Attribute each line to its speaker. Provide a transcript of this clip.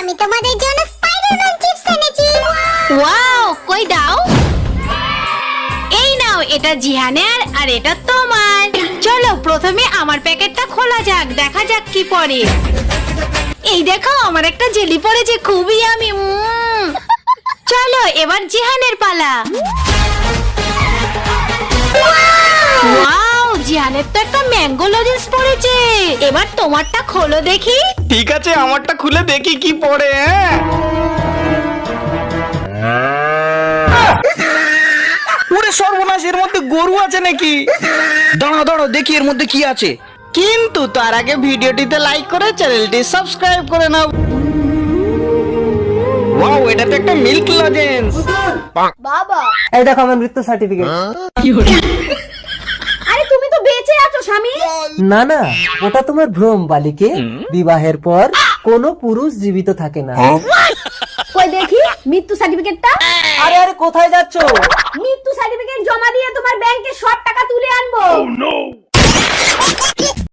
Speaker 1: আমি তোমাদের জন্য স্পাইডারম্যান চিপস এনেছি।
Speaker 2: ওয়াও কই দাও? এই নাও, এটা জিহানের আর এটা তোমার। চলো, প্রথমে আমার প্যাকেটটা খোলা যাক, দেখা যাক কি পড়ে এই দেখো, আমার একটা জেলি পড়েছে, খুবই আমি চলো, এবার জিহানের পালা। জিহানের তো একটা ম্যাঙ্গো লজেন্স পড়েছে। এবার তোমারটা খোলো দেখি।
Speaker 3: ঠিক আছে আমারটা খুলে দেখি কি পড়ে হ্যাঁ। ওরে সর্বনাশ এর মধ্যে গরু আছে নাকি? দাঁড়াও দাঁড়াও দেখি এর মধ্যে কি আছে। কিন্তু তার আগে ভিডিওটিতে লাইক করে চ্যানেলটি সাবস্ক্রাইব করে নাও। ওয়াও এটা তো একটা মিল্ক লজেন্স
Speaker 4: এই দেখো আমার মৃত্যু সার্টিফিকেট
Speaker 2: আরে তুমি তো বেঁচে আছো স্বামী
Speaker 4: না না ওটা তোমার ভ্রম বালিকে। বিবাহের পর কোন পুরুষ জীবিত থাকে না।
Speaker 2: কই দেখি মৃত্যু সার্টিফিকেটটা?
Speaker 4: আরে আরে কোথায় যাচ্ছো?
Speaker 2: মৃত্যু সার্টিফিকেট জমা দিয়ে তোমার ব্যাংকে সব টাকা তুলে আনব।